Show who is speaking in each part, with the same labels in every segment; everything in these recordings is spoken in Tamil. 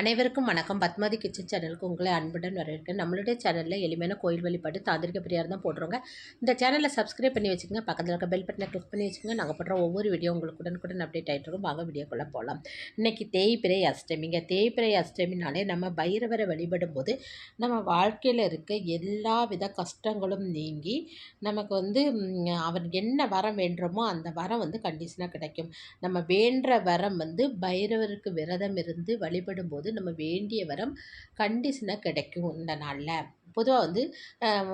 Speaker 1: அனைவருக்கும் வணக்கம். பத்மாதி கிச்சன் சேனலுக்கு உங்களை அன்புடன் வரவேற்கிறேன். நம்மளுடைய சேனலில் எளிமையான கோயில் வழிபாடு தாந்திரிக பிரியார் தான் போடுறோங்க இந்த சேனலை சப்ஸ்கிரைப் பண்ணி வச்சுக்கோங்க. பக்கத்தில் இருக்க பெல் பட்டனை கிளிக் பண்ணி வச்சுக்கோங்க. நாங்கள் போடுற ஒவ்வொரு வீடியோ உங்களுக்கு உடனுக்குடன் அப்டேட் ஆகிட்டு இருக்கும். வாங்க வீடியோக்குள்ளே போகலாம் இன்றைக்கி தேய்பிரை அஷ்டமிங்க தேய்பிரை அஷ்டமினாலே நம்ம பைரவரை வழிபடும் போது நம்ம வாழ்க்கையில் இருக்க எல்லா வித கஷ்டங்களும் நீங்கி நமக்கு வந்து அவர் என்ன வரம் வேண்டுமோ அந்த வரம் வந்து கண்டிஷனாக கிடைக்கும். நம்ம வேண்ட வரம் வந்து பைரவருக்கு விரதம் இருந்து வழிபடும் போது நம்ம வேண்டிய வரம் கண்டிஷனாக கிடைக்கும் இந்த நாளில். பொதுவாக வந்து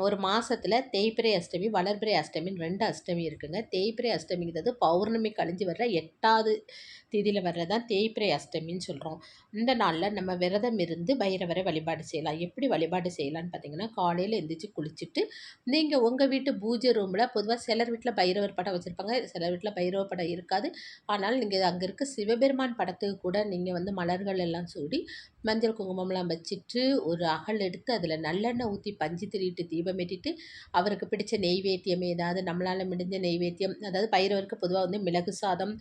Speaker 1: ஒரு மாதத்தில் தேய்பிரை அஷ்டமி வளர்பிரை அஷ்டமின்னு ரெண்டு அஷ்டமி இருக்குங்க. தேய்பிரை அஷ்டமிங்கிறது பௌர்ணமி கழிஞ்சு வர்ற எட்டாவது தேதியில் வர்றதான் தேய்பிரை அஷ்டமின்னு சொல்கிறோம் இந்த நாளில் நம்ம விரதம் இருந்து பைரவரை வழிபாடு செய்யலாம். எப்படி வழிபாடு செய்யலாம்னு பார்த்தீங்கன்னா காலையில் எந்திரிச்சு குளிச்சுட்டு நீங்கள் உங்கள் வீட்டு பூஜை ரூமில் பொதுவாக சிலர் வீட்டில் பைரவர் படம் வச்சுருப்பாங்க. சிலர் வீட்டில் பைரவ படம் இருக்காது. ஆனால் நீங்கள் அங்கே இருக்க சிவபெருமான் படத்துக்கு கூட நீங்கள் வந்து மலர்கள் எல்லாம் சூடி மஞ்சள் குங்குமம்லாம் வச்சுட்டு ஒரு அகல் எடுத்து அதில் நல்லெண்ணெய் ஊற்றி பஞ்சு திரிட்டு தீபம் ஏற்றிட்டு அவருக்கு பிடிச்ச நெய்வேத்தியம் ஏதாவது நம்மளால் முடிஞ்ச நெய்வேத்தியம் அதாவது பைரவருக்கு பொதுவாக வந்து மிளகு சாதம்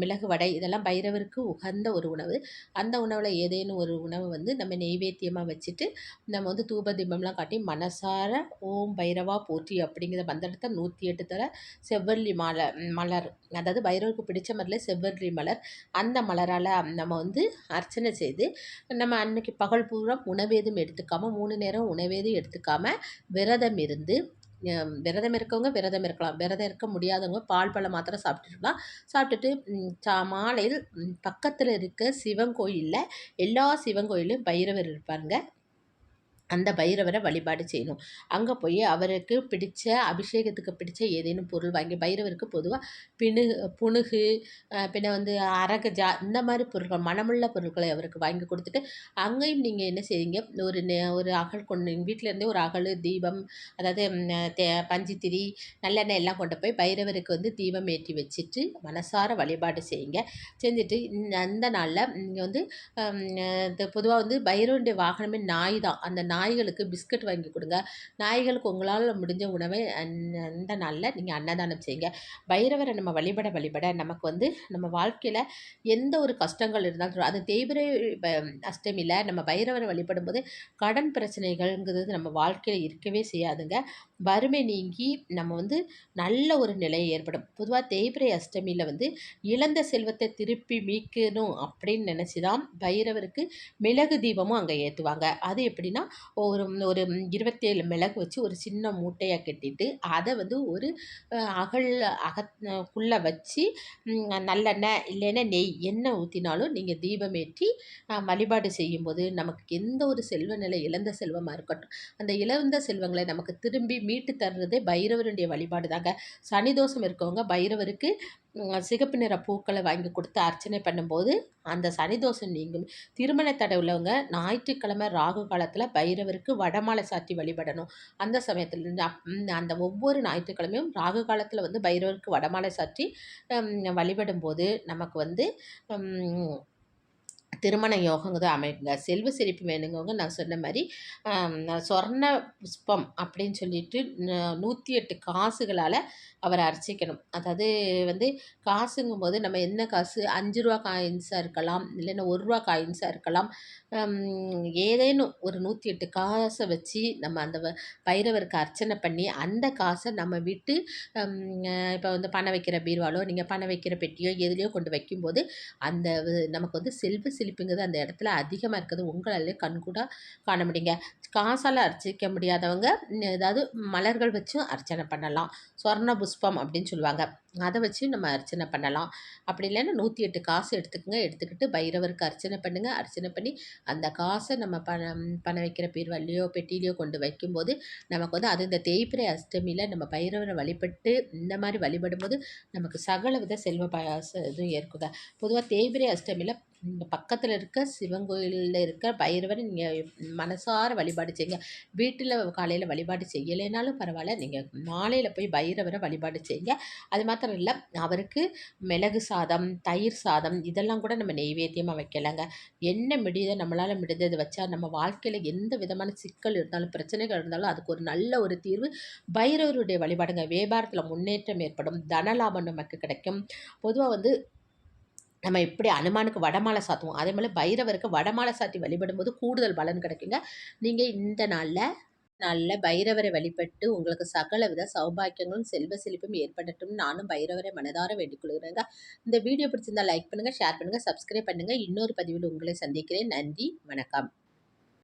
Speaker 1: மிளகு வடை இதெல்லாம் பைரவருக்கு உகந்த ஒரு உணவு. அந்த உணவில் ஏதேனும் ஒரு உணவு வந்து நம்ம நெய்வேத்தியமாக வச்சுட்டு நம்ம வந்து தூப தீபம்லாம் காட்டி மனசார ஓம் பைரவா போற்றி அப்படிங்கிற மந்திரத்தை நூற்றி எட்டு தர செவ்வல்லி மலை மலர் அதாவது பைரவருக்கு பிடிச்ச மலரில் செவ்வல்லி மலர் அந்த மலரால் நம்ம வந்து அர்ச்சனை செய்து நம்ம அன்னைக்கு பகல் பூரா உணவேதும் எடுத்துக்காமல் மூணு நேரம் உணவேதும் எடுத்துக்காமல் விரதம் இருந்து விரதம் இருக்கவங்க விரதம் இருக்கலாம். விரதம் இருக்க முடியாதவங்க பால் பழம் மாத்திரம் சாப்பிட்டுருக்கலாம் சாப்பிட்டுட்டு சா மாலையில் பக்கத்தில் இருக்க சிவன் கோயிலில் எல்லா சிவன் கோயிலும் பைரவர் இருப்பாருங்க. அந்த பைரவரை வழிபாடு செய்யணும். அங்கே போய் அவருக்கு பிடித்த அபிஷேகத்துக்கு பிடித்த ஏதேனும் பொருள் வாங்கி பைரவருக்கு பொதுவாக பிணு புணுகு பின்ன வந்து அரகஜா இந்த மாதிரி பொருட்கள் மனமுள்ள பொருட்களை அவருக்கு வாங்கி கொடுத்துட்டு அங்கேயும் நீங்கள் என்ன செய்வீங்க ஒரு நெ- ஒரு அகல் கொண்டு வீட்டிலேருந்தே ஒரு அகல் தீபம் அதாவது தே பஞ்சுத்திரி நல்லெண்ணெய் எல்லாம் கொண்டு போய் பைரவருக்கு வந்து தீபம் ஏற்றி வச்சுட்டு மனசார வழிபாடு செய்யுங்க. செஞ்சுட்டு இந்த அந்த நாளில் நீங்கள் வந்து பொதுவாக வந்து பைரவனுடைய வாகனமே நாய் தான். அந்த நாய் நாய்களுக்கு பிஸ்கட் வாங்கி கொடுங்க. நாய்களுக்கு உங்களால் முடிஞ்ச உணவை அந்த- அந்த நாளில் நீங்கள் அன்னதானம் செய்யுங்க. பைரவரை நம்ம வழிபட வழிபட நமக்கு வந்து நம்ம வாழ்க்கையில் எந்த ஒரு கஷ்டங்கள் இருந்தாலும் அது தேய்பிரை அஷ்டமியில் நம்ம பைரவரை வழிபடும் போது கடன் பிரச்சனைகள்ங்கிறது நம்ம வாழ்க்கையில் இருக்கவே செய்யாதுங்க. வறுமை நீங்கி நம்ம வந்து நல்ல ஒரு நிலை ஏற்படும். பொதுவாக தேய்பிரை அஷ்டமியில் வந்து இழந்த செல்வத்தை திருப்பி மீட்கணும் அப்படின்னு நினச்சி தான் பைரவருக்கு மிளகு தீபமும் அங்கே ஏற்றுவாங்க அது எப்படின்னா ஒரு ஒரு இருபத்தேழு மிளகு வச்சு ஒரு சின்ன மூட்டையாக கட்டிட்டு அதை வந்து ஒரு அகல் அகல் குள்ளே வச்சு நல்லெண்ணெய் இல்லைன்னா நெய் எண்ணெய் ஊற்றினாலும் நீங்கள் தீபம் ஏற்றி வழிபாடு செய்யும்போது நமக்கு எந்த ஒரு செல்வ நிலை இழந்த செல்வமாக இருக்கட்டும். அந்த இழந்த செல்வங்களை நமக்கு திரும்பி மீட்டு தர்றதே பைரவருடைய வழிபாடு தாங்க சனி தோஷம் இருக்கவங்க பைரவருக்கு சிகப்பு நிற பூக்களை வாங்கி கொடுத்து அர்ச்சனை பண்ணும்போது அந்த சனி தோஷம் நீங்கும். திருமண தடை உள்ளவங்க ஞாயிற்றுக்கிழமை ராகு காலத்தில் பைரவருக்கு வடமாலை சாற்றி வழிபடணும். அந்த சமயத்தில் இருந்து அப்- அந்த ஒவ்வொரு ஞாயிற்றுக்கிழமையும் ராகு காலத்தில் வந்து பைரவருக்கு வடமாலை சாற்றி வழிபடும்போது நமக்கு வந்து திருமண யோகங்கிறது அமைக்குங்க செல்வ செழிப்பு வேணுங்கிறவங்க நான் சொன்ன மாதிரி சொர்ண புஷ்பம் அப்படின்னு சொல்லிட்டு நூற்றி எட்டு காசுகளால் அவரை அர்ச்சிக்கணும். அதாவது வந்து காசுங்கும்போது நம்ம என்ன காசு? அஞ்சு ரூபா காயின்ஸாக இருக்கலாம். இல்லைன்னா ஒரு ரூபா காயின்ஸாக இருக்கலாம். ஏதேனும் ஒரு நூற்றி எட்டு காசை வச்சு நம்ம அந்த வ- பைரவருக்கு அர்ச்சனை பண்ணி அந்த காசை நம்ம விட்டு இப்போ வந்து பணம் வைக்கிற பீர்வாலோ நீங்கள் பணம் வைக்கிற பெட்டியோ எதுலேயோ கொண்டு வைக்கும்போது அந்த நமக்கு வந்து செல்வ செழிப்புங்கிறது அந்த இடத்துல அதிகமாக இருக்கிறது உங்களாலே கண்கூடாக காண முடியுங்க. காசால் அர்ச்சிக்க முடியாதவங்க ஏதாவது மலர்கள் வச்சும் அர்ச்சனை பண்ணலாம். சொர்ண புஷ்பம் அப்படின்னு சொல்லுவாங்க. அதை வச்சு நம்ம அர்ச்சனை பண்ணலாம். அப்படி இல்லைன்னா நூற்றி எட்டு காசு எடுத்துக்கோங்க. எடுத்துக்கிட்டு பைரவருக்கு அர்ச்சனை பண்ணுங்கள் அர்ச்சனை பண்ணி அந்த காசை நம்ம பணம் பணம் வைக்கிற பீர்வல்லையோ பெட்டிலையோ கொண்டு வைக்கும்போது நமக்கு வந்து அது இந்த தேய்பிரை அஷ்டமியில் நம்ம பைரவரை வழிபட்டு இந்த மாதிரி வழிபடும்போது நமக்கு சகல வித செல்வ பாயாச இதுவும் ஏற்குங்க பொதுவாக தேய்பிரை அஷ்டமியில் இங்கே பக்கத்தில் இருக்க சிவன் கோயிலில் இருக்க பைரவரை நீங்கள் மனசார வழிபாடு செய்யுங்க. வீட்டில் காலையில் வழிபாடு செய்யலைனாலும் பரவாயில்ல. நீங்கள் மாலையில் போய் பைரவரை வழிபாடு செய்யுங்க. அது மாத்திரம் இல்லை அவருக்கு மிளகு சாதம் தயிர் சாதம் இதெல்லாம் கூட நம்ம நெய்வேத்தியமாக வைக்கலாங்க. என்ன முடியுதோ நம்மளால் முடிஞ்சது வச்சா நம்ம வாழ்க்கையில் எந்த விதமான சிக்கல் இருந்தாலும் பிரச்சனைகள் இருந்தாலும் அதுக்கு ஒரு நல்ல ஒரு தீர்வு பைரவருடைய வழிபாடுங்க. வியாபாரத்தில் முன்னேற்றம் ஏற்படும். தனலாபம் நமக்கு கிடைக்கும். பொதுவாக வந்து நம்ம எப்படி அனுமானுக்கு வடமாலை சாத்துவோம்? அதே மாதிரி பைரவருக்கு வடமாலை சாத்தி வழிபடும்போது கூடுதல் பலன் கிடைக்குங்க. நீங்கள் இந்த நாளில் நல்ல பைரவரை வழிபட்டு உங்களுக்கு சகல வித சௌபாக்கியங்களும் செல்வ செழிப்பும் ஏற்படட்டும். நானும் பைரவரை மனதார வேண்டிக் இந்த வீடியோ பிடிச்சிருந்தா லைக் பண்ணுங்கள் ஷேர் பண்ணுங்கள் சப்ஸ்கிரைப் பண்ணுங்கள் இன்னொரு பதிவில் உங்களை சந்திக்கிறேன். நன்றி வணக்கம்.